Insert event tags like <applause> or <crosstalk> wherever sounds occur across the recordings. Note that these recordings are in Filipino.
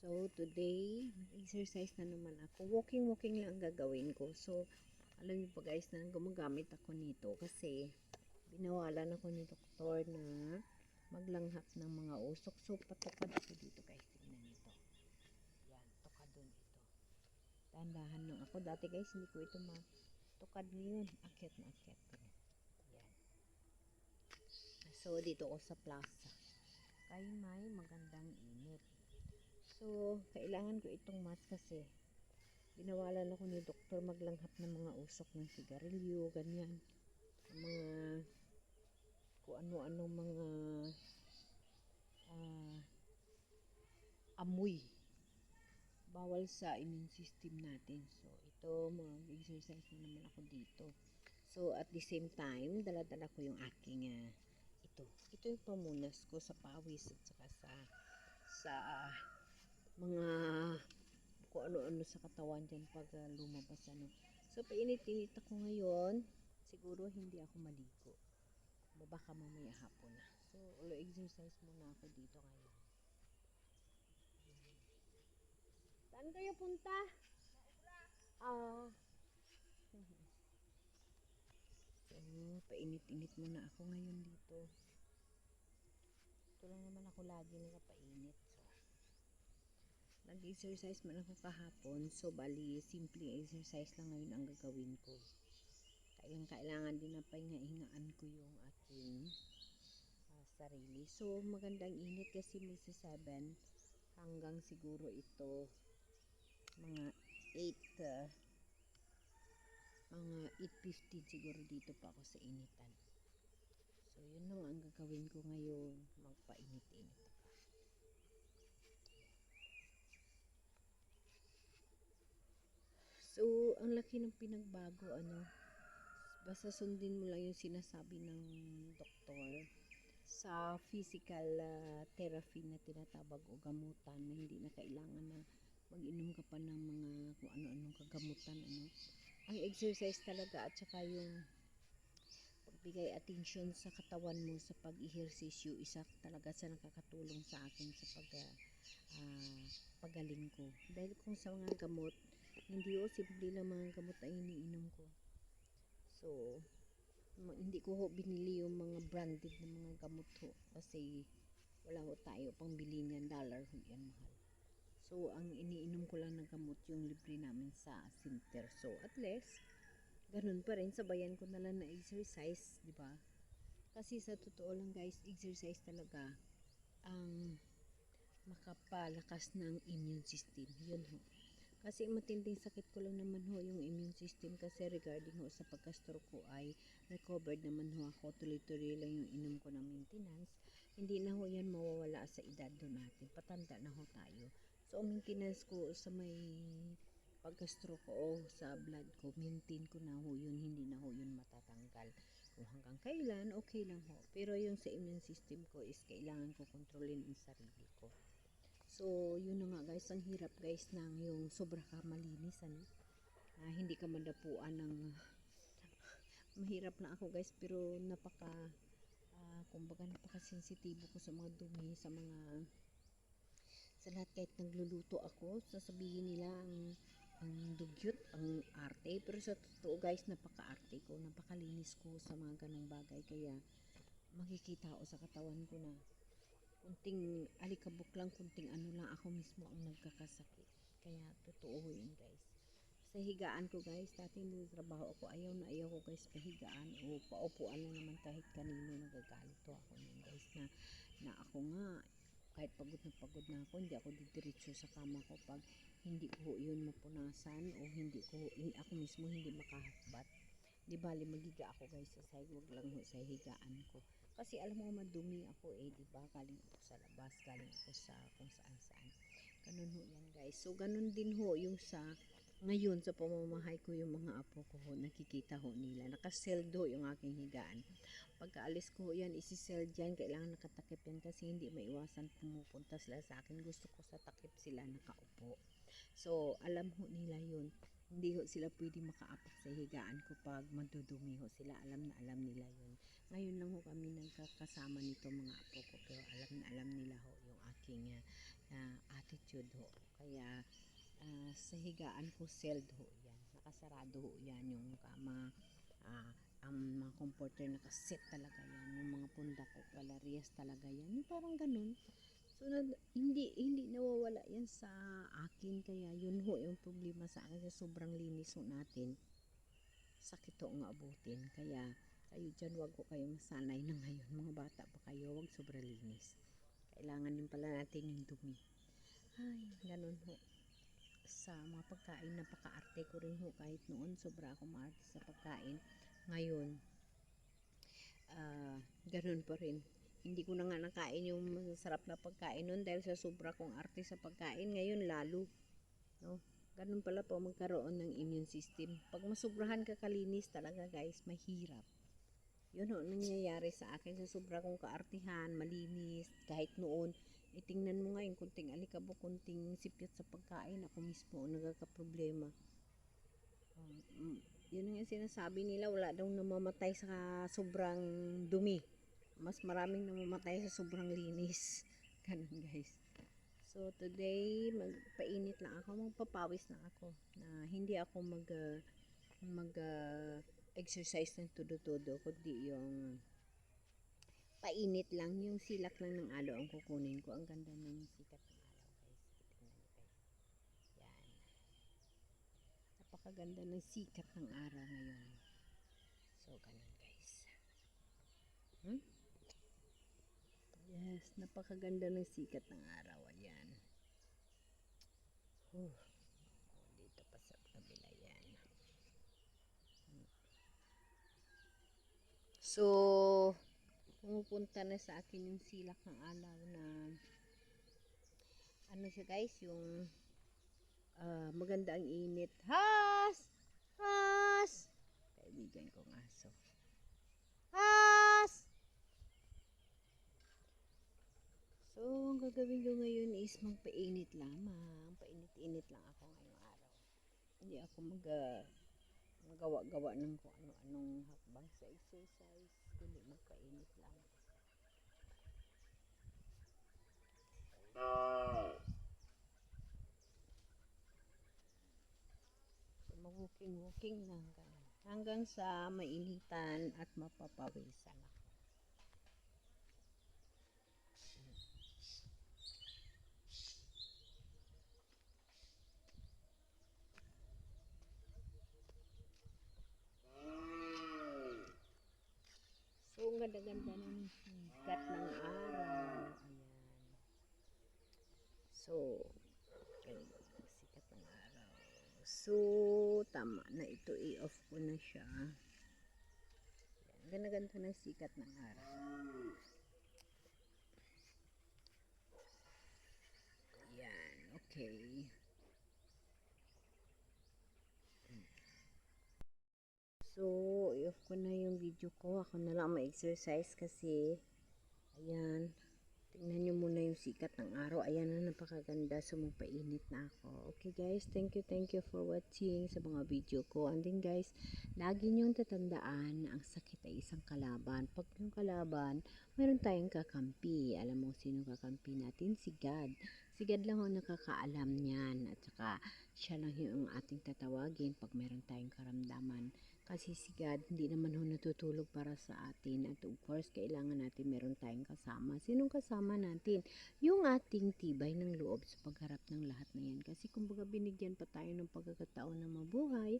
So, today, exercise na naman ako. Walking-walking lang ang gagawin ko. So, alam niyo po guys na gumagamit ako nito kasi binawalan ako ni doktor na maglanghap ng mga usok. So, patupad ako dito guys. Tingnan niyo to. Yan, tukadon ito. Tandahan lang ako. Dati guys, hindi ko ito matukad ngayon. Akyat na akyat. Yan. So, dito ako sa plaza. Kaya may magandang init. So, kailangan ko itong mask kasi binawalan ako ni doktor maglanghap ng mga usok ng sigarilyo, ganyan. Mga kung ano-ano mga ah, amoy. Bawal sa immune system natin. So, ito, mag-exercise na naman ako dito. So, at the same time, dala-dala ko yung aking ah, ito. Ito yung pamunas ko sa pawis at saka sa sa ah, mga kung ano-ano sa katawan dyan pag ah, lumabas ano. So, painit-init ako ngayon. Siguro hindi ako maligo. O Baka mamaya hapon na. So, ulo exercise muna ako dito ngayon. Saan kayo punta? Ah. <laughs> so, painit-init muna ako ngayon dito. Ito lang naman ako lagi nakapainit. Nag-exercise man ako kahapon. So, bali, simple exercise lang ngayon ang gagawin ko. Kailang kailangan din na pahinga-hingaan ko yung aking ah, sarili. So, magandang init kasi magsa 7 hanggang siguro ito mga 8 ah, mga 8.15 siguro dito pa ako sa initan. So, yun lang ang gagawin ko ngayon. Magpainit-init So, ang laki ng pinagbago, ano, basta sundin mo lang yung sinasabi ng doktor sa physical ah, therapy na tinatawag o gamutan na hindi na kailangan na mag-inom ka pa ng mga kung ano-anong kagamutan, ano. Ang exercise talaga at saka yung pagbigay attention sa katawan mo sa pag-ehersisyo isa talaga sa nakakatulong sa akin sa pag ah, pagaling ko. Dahil kung sa mga gamot, hindi o simple lang mga gamot ang iniinom ko. So, hindi ko ho binili yung mga branded na mga gamot ho kasi wala ho tayo pang bili niyan dollar ho yan mahal. So, ang iniinom ko lang na gamot yung libre namin sa center. So, at least, ganun pa rin, sabayan ko na lang na exercise, di ba? Kasi sa totoo lang guys, exercise talaga ang makapalakas ng immune system. Yun ho. Kasi matinding sakit ko lang naman ho yung immune system kasi regarding ho sa pagka-stroke ko ay recovered naman ho ako. Tuloy-tuloy lang yung inom ko ng maintenance. Hindi na ho yan mawawala sa edad ho natin. Patanda na ho tayo. So, maintenance ko sa may pagka-stroke ko o sa blood ko, maintain ko na ho yun. Hindi na ho yun matatanggal. Kung hanggang kailan, okay lang ho. Pero yung sa immune system ko is kailangan ko kontrolin ang sarili ko. So, yun na nga guys, ang hirap guys ng yung sobra ka malinis, ano? Ah, hindi ka madapuan ng <laughs> mahirap na ako guys, pero napaka ah, kumbaga napaka-sensitibo ko sa mga dumi, sa mga sa lahat kahit nagluluto ako, sasabihin nila ang ang dugyot, ang arte. Pero sa totoo guys, napaka-arte ko, napakalinis ko sa mga ganong bagay. Kaya makikita ko sa katawan ko na kunting alikabok lang, kunting ano lang ako mismo ang nagkakasakit. Kaya totoo yun guys. Sa higaan ko guys, dati trabaho ako, ayaw na ayaw ko guys pahigaan o paupuan na naman kahit kanino nagagalito ako nun guys na, na ako nga kahit pagod na pagod na ako, hindi ako didiretso sa kama ko pag hindi ko yun mapunasan o hindi ko, hindi, ako mismo hindi makahakbat. Di bali magiga ako guys sa sahig, wag lang sa higaan ko. Kasi alam mo madumi ako eh, di ba? Galing ako sa labas, galing ako sa kung saan saan. Ganun ho yan guys. So ganun din ho yung sa ngayon sa pamamahay ko yung mga apo ko ho, nakikita ho nila. Nakaseldo yung aking higaan. Pagkaalis ko ho yan, isisel dyan. Kailangan nakatakip yan kasi hindi maiwasan pumupunta sila sa akin. Gusto ko sa takip sila nakaupo. So, alam ho nila yun. Hindi ho sila pwede makaapak sa higaan ko pag madudumi ho sila. Alam na alam nila yun. Ngayon lang ho kami nagkakasama nito mga apo ko. Pero alam na alam nila ho yung aking ah, attitude ho. Kaya ah, sa higaan ko sealed ho yan. Nakasarado ho yan yung kama ah, ang mga comforter nakaset talaga yan. Yung mga pundak ko galariyas talaga yan. Yung parang ganun. So, nag- hindi, hindi nawawala yan sa akin. Kaya yun ho yung problema sa akin. Sobrang linis ho natin. Sakit ho nga abutin. Kaya kayo dyan, wag ko kayo masanay na ngayon. Mga bata pa kayo, wag sobrang linis. Kailangan din pala natin yung dumi. Ay, ganun ho. Sa mga pagkain, napaka-arte ko rin ho. Kahit noon, sobra ako maarte sa pagkain. Ngayon, ah, ganun pa rin. Hindi ko na nga nakain yung masarap na pagkain noon dahil sa sobra kong arte sa pagkain. Ngayon, lalo. No? Ganun pala po magkaroon ng immune system. Pag masubrahan ka kalinis talaga guys, mahirap. Yun ho, nangyayari sa akin sa sobra kong kaartihan, malinis, kahit noon, itingnan mo ngayon, kunting alikabok, kunting sipyat sa pagkain, ako mismo ang nagkakaproblema. Um, mm, yun ang sinasabi nila, wala daw namamatay sa sobrang dumi. Mas maraming namamatay sa sobrang linis. <laughs> Ganun guys. So today, magpainit lang ako, magpapawis lang ako. Na hindi ako mag uh, mag uh, exercise ng todo-todo, kundi yung painit lang, yung silak lang ng alo ang kukunin ko. Ang ganda ng sikat ng araw guys. Tingnan nyo guys. Yan. Napakaganda ng sikat ng araw ngayon. So, ganun guys. Hmm? Yes, napakaganda ng sikat ng araw. Ayan. Oh, dito pa sa kabila yan. So, pumupunta na sa akin yung silak ng alaw na ano siya guys, yung ah, maganda ang init. Has! Has! Kaibigan ko nga. So, Has! So, ang gagawin ko ngayon is magpainit lamang. Painit-init lang ako ngayong araw. Hindi ako mag ah, magawa-gawa ng kung ano-anong hakbang sa exercise. Kundi magpainit lang. So, mag-walking-walking lang. ganun. Hanggang sa mainitan at mapapawisan ako. So, ang ganda-ganda ng sikat ng araw. Ayan. So, ng sikat ng araw. So, tama na ito. I-off ko na siya. Ayan. Ganda-ganda ng sikat ng araw. Ayan. Okay. So, i-off ko na yung video ko. Ako na lang ma-exercise kasi, ayan, tingnan nyo muna yung sikat ng araw. Ayan na, napakaganda. So, magpainit na ako. Okay guys, thank you, thank you for watching sa mga video ko. And then guys, lagi nyong tatandaan na ang sakit ay isang kalaban. Pag yung kalaban, meron tayong kakampi. Alam mo sino kakampi natin? Si God. Si God lang ang nakakaalam niyan. At saka, siya lang yung ating tatawagin pag meron tayong karamdaman. Kasi si God, hindi naman ho natutulog para sa atin. At of course, kailangan natin meron tayong kasama. Sinong kasama natin? Yung ating tibay ng loob sa pagharap ng lahat na yan. Kasi kumbaga binigyan pa tayo ng pagkakataon na mabuhay.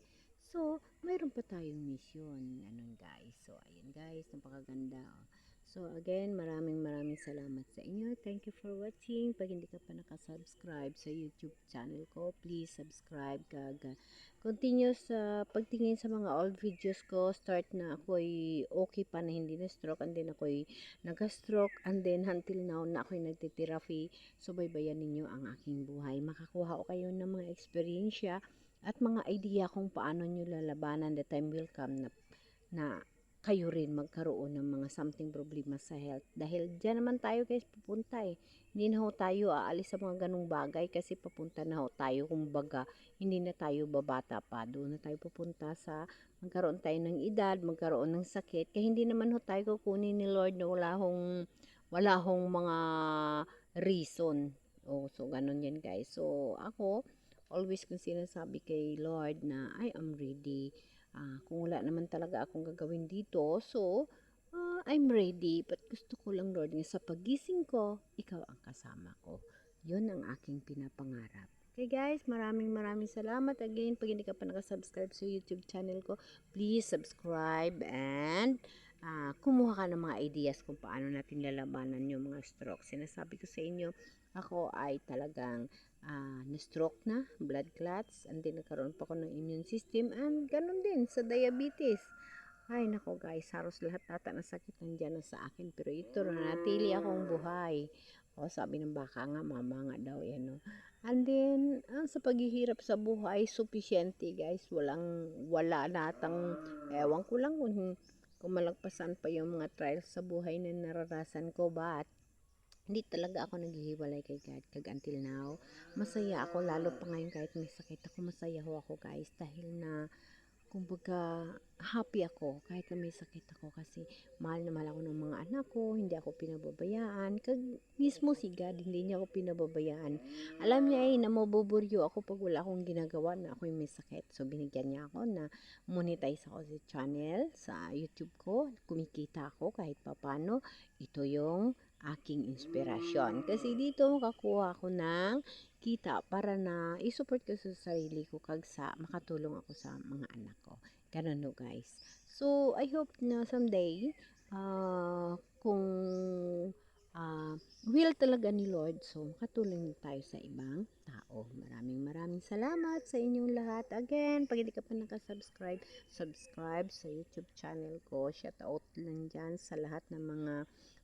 So, mayroon pa tayong mission. Ganun guys. So, ayun guys, napakaganda. Oh. So, again, maraming maraming salamat sa inyo. Thank you for watching. Pag hindi ka pa nakasubscribe sa YouTube channel ko, please subscribe. Kag, continue sa pagtingin sa mga old videos ko. Start na ako'y okay pa na hindi na stroke. And then ako'y nag-stroke. And then until now na ako'y nagtitherapy. So, baybayan ninyo ang aking buhay. Makakuha ko kayo ng mga eksperyensya at mga idea kung paano nyo lalabanan. The time will come na, na kayo rin magkaroon ng mga something problema sa health. Dahil dyan naman tayo guys pupunta eh. Hindi na ho tayo aalis sa mga ganong bagay kasi papunta na ho tayo kumbaga hindi na tayo babata pa. Doon na tayo pupunta sa magkaroon tayo ng edad, magkaroon ng sakit. Kaya hindi naman ho tayo kukunin ni Lord na wala hong, wala hong mga reason. Oh, so ganun yan guys. So ako, always kong sinasabi kay Lord na I am ready. Ah, kung wala naman talaga akong gagawin dito, so ah, I'm ready. But gusto ko lang Lord nga sa pagising ko, ikaw ang kasama ko. Yun ang aking pinapangarap. Okay guys, maraming maraming salamat again. Pag hindi ka pa nakasubscribe sa YouTube channel ko, please subscribe and ah, kumuha ka ng mga ideas kung paano natin lalabanan yung mga stroke. Sinasabi ko sa inyo, ako ay talagang ah, na-stroke na, blood clots, and then nagkaroon pa ako ng immune system, and ganun din sa diabetes. Ay, nako guys, halos lahat ata ng sakit nandiyan na sa akin. Pero ito, natili akong buhay. O, sabi ng baka nga, mama nga daw yan, no. And then, ah, sa paghihirap sa buhay, sufficiente guys. Walang, wala natang, ewan ko lang kung, kung malagpasan pa yung mga trials sa buhay na nararasan ko. But, hindi talaga ako naghihiwalay kay God kag until now. Masaya ako, lalo pa ngayon kahit may sakit ako, masaya ho ako guys. Dahil na, kumbaga, happy ako kahit na may sakit ako kasi mahal na mahal ako ng mga anak ko, hindi ako pinababayaan. Kag mismo si God, hindi niya ako pinababayaan. Alam niya eh, na mabuburyo ako pag wala akong ginagawa na ako may sakit. So, binigyan niya ako na monetize ako sa channel, sa YouTube ko. Kumikita ako kahit papano. Ito yung aking inspirasyon. Kasi dito makakuha ako ng kita para na i-support ko sa sarili ko kag sa makatulong ako sa mga anak ko. Ganun no guys. So, I hope na someday, ah, kung ah, will talaga ni Lord, so makatulong tayo sa ibang tao. Maraming maraming salamat sa inyong lahat. Again, pag hindi ka pa nakasubscribe, subscribe sa YouTube channel ko. Shout out lang dyan sa lahat ng mga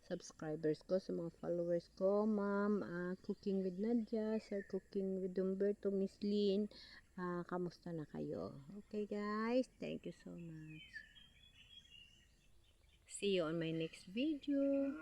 subscribers ko, sa mga followers ko, Ma'am, ah, Cooking with Nadia, Sir Cooking with Humberto, Miss Lynn, ah, kamusta na kayo? Okay guys, thank you so much. See you on my next video.